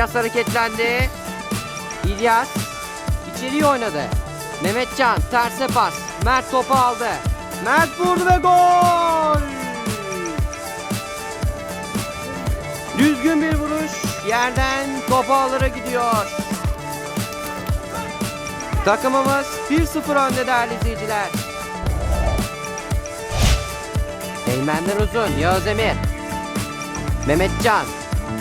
İlyas hareketlendi. İlyas içeriye oynadı. Mehmetcan terse pas. Mert topu aldı. Mert vurdu ve gol! Düzgün bir vuruş. Yerden topu alırı gidiyor. Takımımız 1-0 önde değerli izleyiciler. Eymenler uzun. Yağız Emir. Mehmetcan.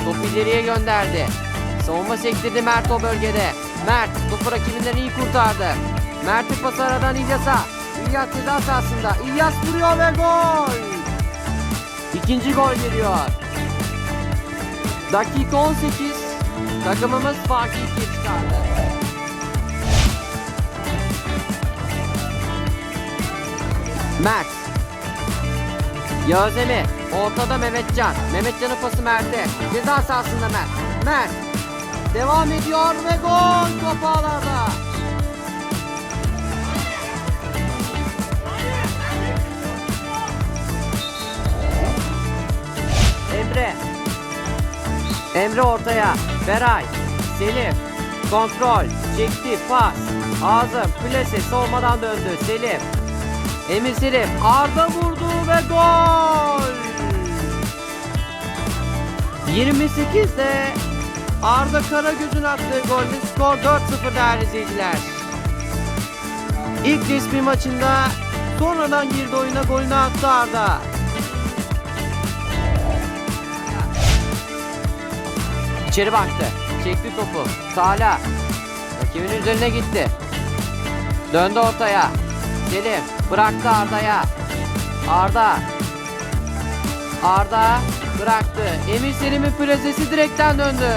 Top ileriye gönderdi. Savunma sektirdi Mert o bölgede. Mert topu rakibinden iyi kurtardı. Mert'in pası aradan İlyas'a. İlyas ceza sahasında. İlyas vuruyor ve gol. İkinci gol geliyor. Dakika 18. Takımımız farkı ikiye çıkardı. Mert. Yağız Emir. Ortada Mehmetcan. Mehmetcan'ın pası Mert'e. Ceza sahasında Mert. Mert. Devam ediyor ve gol top ağlarda. Emre. Emre ortaya. Beray. Selim. Kontrol. Çekti. Pas. Ağzım. Plase. Solmadan döndü. Selim. Emir Selim. Arda vurdu ve gol. 28'de Arda Karagöz'ün attığı golle skor 4-0 değerli izleyiciler. İlk resmi maçında sonradan girdi oyuna golünü attı Arda. İçeri baktı. Çekti topu. Sağla. Rakibinin üzerine gitti. Döndü ortaya. Selim bıraktı Arda'ya. Arda. Arda bıraktı. Emir Selim'in plazesi direkten döndü.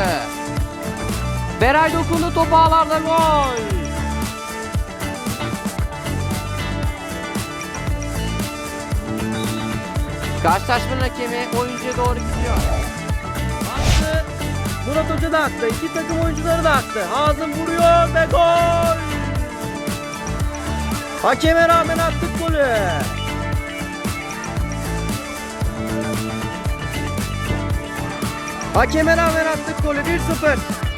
Beray dokundu topu ağlarda gol. Karşılaşmanın hakemi oyuncuya doğru gidiyor. Attı. Murat Hoca da attı. İki takım oyuncuları da attı. Hazım vuruyor ve gol. Hakeme rağmen attık golü. Hakeme rağmen attık golü 1-0.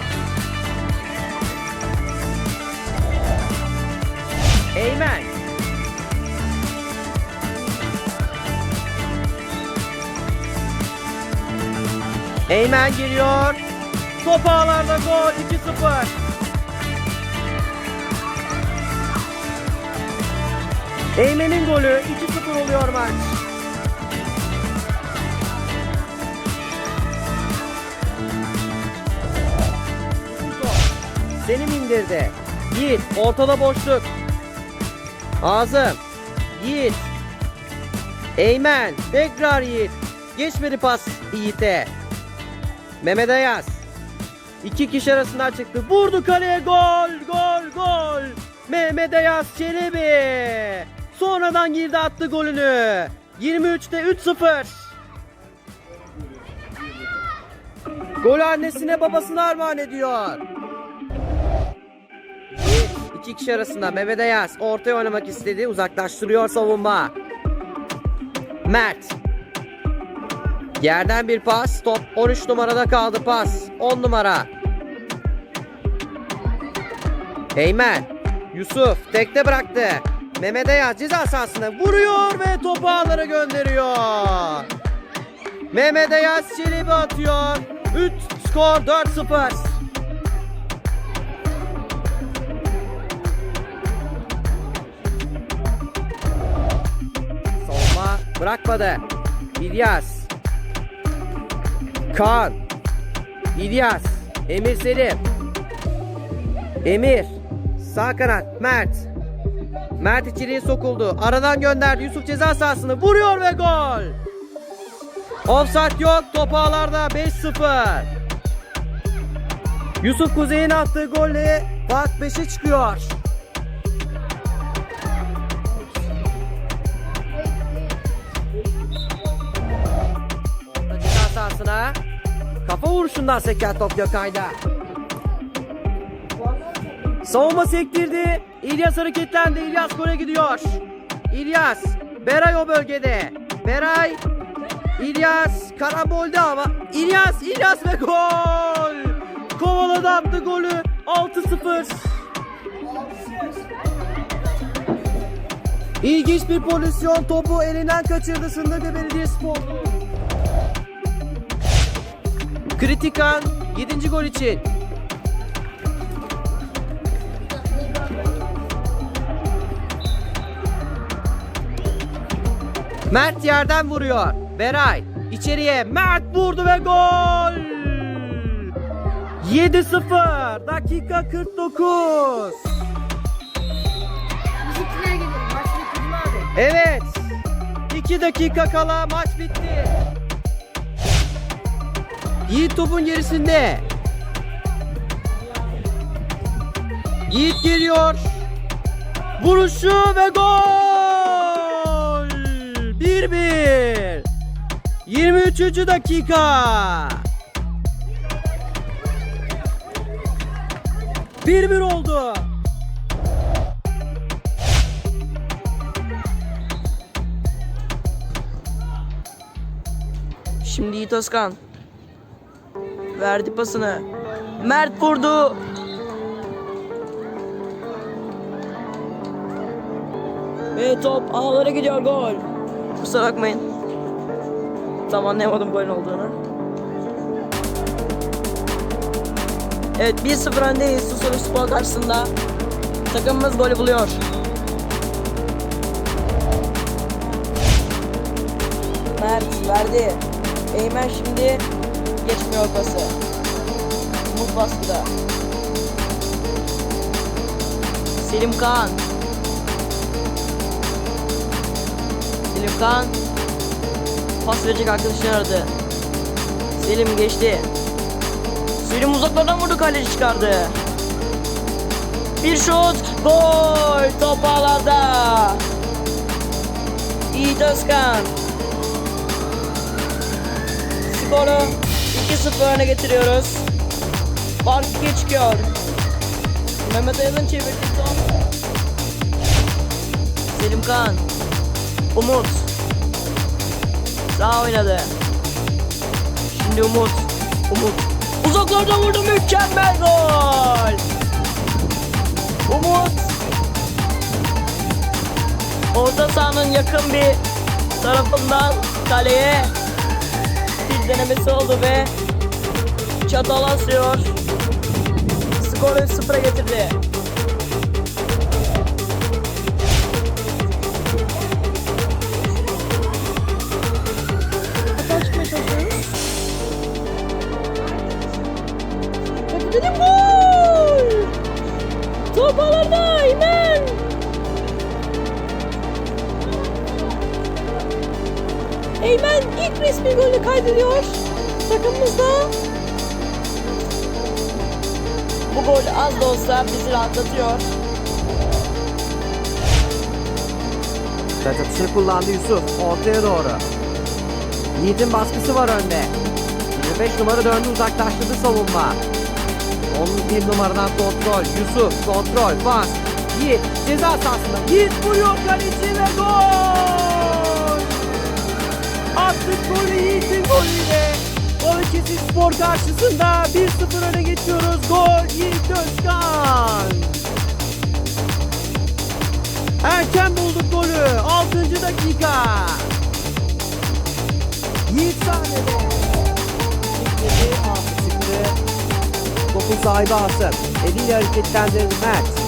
Eymen geliyor. Top ağlarda gol 2-0. Eymen'in golü 2-0 oluyor maç. Selim indirdi. Yiğit ortada boşluk. Azım. Yiğit. Eymen. Tekrar Yiğit. Geçmedi pas Yiğit'e. Mehmet Ayaz. İki kişi arasından çıktı. Vurdu kaleye gol gol gol. Mehmet Ayaz Çelebi. Sonradan girdi attı golünü. 23'te 3-0. Gol annesine babasına armağan ediyor. İki kişi arasında Mehmet Ayaz ortaya oynamak istedi. Uzaklaştırıyor savunma. Mert. Yerden bir pas. Top 13 numarada kaldı pas. 10 numara. Eymen. Yusuf tekte bıraktı. Mehmet Ayaz ceza sahasına vuruyor ve topu ağlara gönderiyor. Mehmet Ayaz Çelebi atıyor. 3 skor 4-0. Savunma bırakmadı. İlyas. Kaan. İlyas. Emir Selim. Emir. Sağ kanat. Mert. Mert içeriye sokuldu. Aradan gönderdi. Yusuf ceza sahasını vuruyor ve gol. Offside yok. Top ağlarda 5-0. Yusuf Kuzey'in attığı golle fark 5'e çıkıyor. Ceza sahasına. Kafa vuruşundan seken top Gökay'da. Savunma sektirdi. İlyas hareketlendi. İlyas gole gidiyor. İlyas. Beray o bölgede. Beray. İlyas karambolde ama. İlyas. İlyas ve gol. da attı golü. 6-0. İlginç bir pozisyon. Topu elinden kaçırdı Sındırgı Belediyespor. Kritikan 7. gol için. Mert yerden vuruyor. Beray içeriye Mert vurdu ve gol. 7-0 dakika 49. Bizimkiler geliyor. Maç bitti mi abi? Evet. 2 dakika kala maç bitti. Yiğit topun gerisinde. Yiğit geliyor. Vuruşu ve gol. 1-1. 23. dakika. 1-1 oldu. Şimdi Yiğit Özkan. Verdi pasını. Mert vurdu. Ve top ağlara gidiyor gol. Kusura bakmayın. Tam anlayamadım golün olduğunu. Evet 1-0 öndeyiz Susurluk Spor karşısında. Takımımız golü buluyor. Mert verdi. Eymen şimdi geçmiyor pası. Umut baskıda. Selim Kaan. Selim Kaan pas verecek arkadaşını aradı. Selim geçti. Selim uzaklardan vurdu kaleci çıkardı. Bir şut. Gol. Top ağlarda. Yiğit Özkan. Skoru 2-0 öne getiriyoruz. Fark 2'ye çıkıyor. Mehmet Ayaz'ın çevirdiği top. Selim Kaan. Umut. Sağ oynadı. Şimdi Umut. Umut. Uzaklardan vurdu mükemmel gol. Umut. Orta sahanın yakın bir tarafından kaleye bir denemesi oldu ve çatal asıyor. Skoru 3-0'a getirdi. Dedim gol! Top alanda Eymen! Eymen ilk resmi golünü kaydediyor. Takımımızda. Bu gol az da olsa bizi rahatlatıyor. Taç atışını kullandı Yusuf. Ortaya doğru. Yiğit'in baskısı var önde. 25 numara döndü uzaklaştırdı savunma. 11 numaradan kontrol. Yusuf kontrol. Pas. Yiğit ceza sahasında. Yiğit vuruyor kaleci ve gol. Attık golü Yiğit'in golüyle. Balıkesir Spor karşısında 1-0 öne geçiyoruz. Gol Yiğit Özkan. Erken bulduk golü. 6. dakika. Yiğit sahnede. Topun sahibi Hasan. Eliyle hareketlendirdi Mert.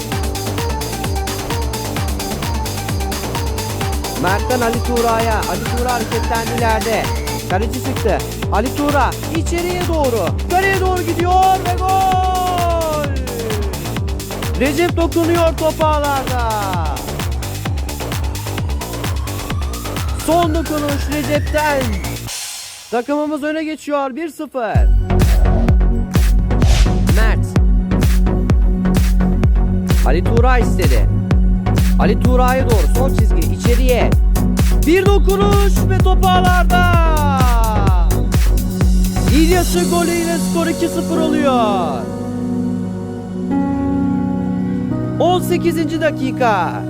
Mert'ten Ali Tuğra'ya. Ali Tuğra hareketlendi ileride. Kaleci çıktı. Ali Tuğra içeriye doğru. Kaleye doğru gidiyor ve gol. Recep dokunuyor top ağlarda. Son dokunuş Recep'ten. Takımımız öne geçiyor 1-0. Mert. Ali Tuğra istedi. Ali Tuğra'ya doğru son çizgi içeriye. Bir dokunuş ve top ağlarda. İlyas'ı golüyle skor 2-0 oluyor. 18. dakika.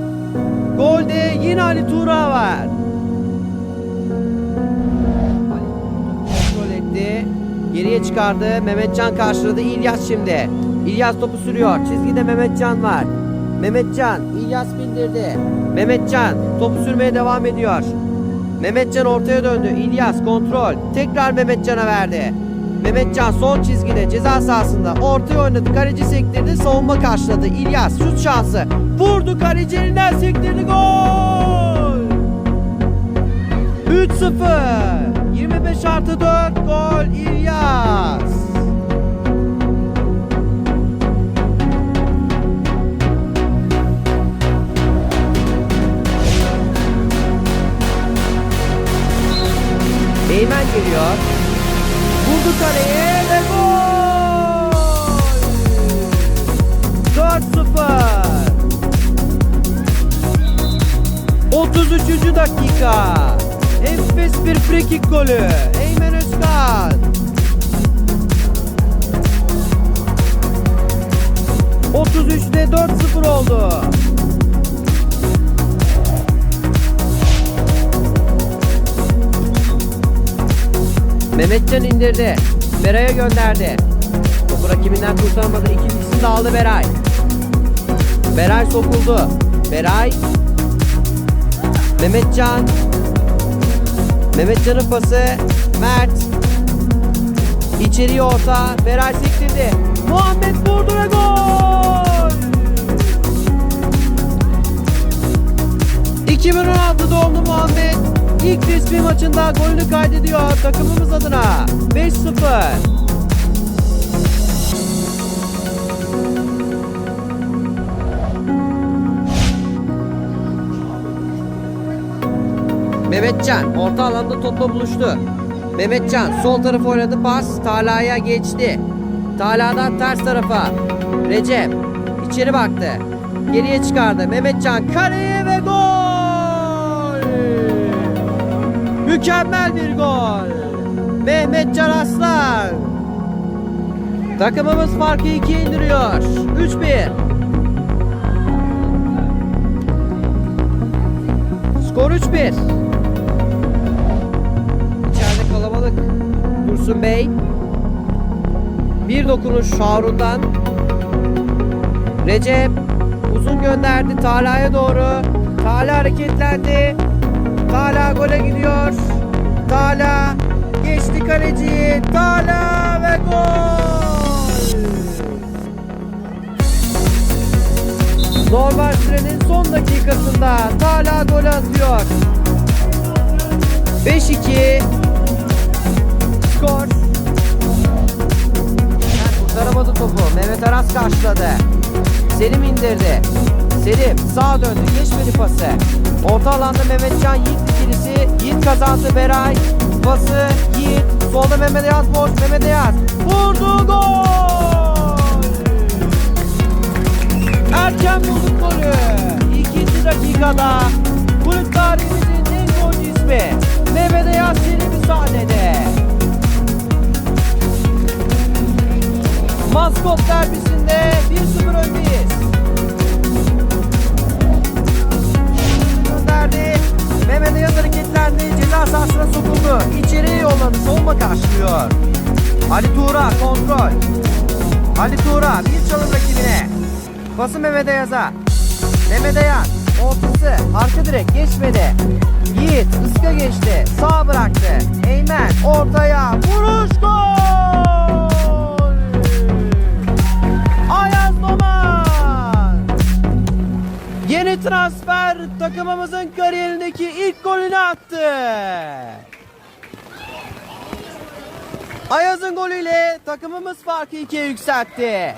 Golde yine Ali Tuğra var. Kontrol etti. Geriye çıkardı. Mehmetcan karşıladı. İlyas şimdi. İlyas topu sürüyor. Çizgide Mehmetcan var. Mehmetcan. İlyas bindirdi. Mehmetcan topu sürmeye devam ediyor. Mehmetcan ortaya döndü. İlyas kontrol. Tekrar Mehmetcan'a verdi. Mehmetcan son çizgide ceza sahasında ortaya oynadı. Kaleci sektirdi. Savunma karşıladı. İlyas şut şansı. Vurdu kaleci elinden sektirdi. Gol! 3-0. 25 artı 4 gol golü. Eymen Özkan. ...33'te 4-0 oldu. Mehmetcan indirdi. Beray'a gönderdi. Topu rakibinden kurtaramadı. İkincisini de aldı Beray. Beray sokuldu. Beray. Mehmetcan. Mehmetcan'ın pası. Mert. İçeriye orta. Beray sektirdi. Muhammed vurdu ve gol! 2016 doğumlu Muhammed ilk resmi maçında golünü kaydediyor takımımız adına. 5-0. Mehmetcan orta alanda topla buluştu. Mehmetcan sol tarafı oynadı pas Talha'ya geçti. Talha'dan ters tarafa. Recep içeri baktı. Geriye çıkardı. Mehmetcan kaleye ve gol! Mükemmel bir gol. Mehmetcan Aslan. Takımımız farkı 2'ye indiriyor. 3-1. Skor 3-1. Dursun Bey. Bir dokunuş Harun'dan. Recep uzun gönderdi Talha'ya doğru. Talha hareketlendi. Talha gole gidiyor. Talha geçti kaleciyi. Talha ve gol. Normal sürenin son dakikasında Talha gol atıyor. 5-2 skor. Kurtaramadı topu. Mehmet Aras karşıladı. Selim indirdi. Selim sağa döndü. Geçmedi pası. Orta alanda Mehmetcan Yiğit ikilisi. Yiğit kazandı Beray. Pası Yiğit. Solda Mehmet Ayaz boş. Mehmet Ayaz. Vurdu gol. Ali Tuğra kontrol. Ali Tuğra bir çalım rakibine. Pası Mehmet Ayaz'a. Mehmet Ayaz ortası arka direk geçmedi. Yiğit ıska geçti. Sağ bıraktı. Eymen ortaya vuruş gol! Ayaz Doman! Yeni transfer takımımızın kariyerindeki ilk golünü attı. Ayaz'ın golüyle takımımız farkı ikiye yükseltti.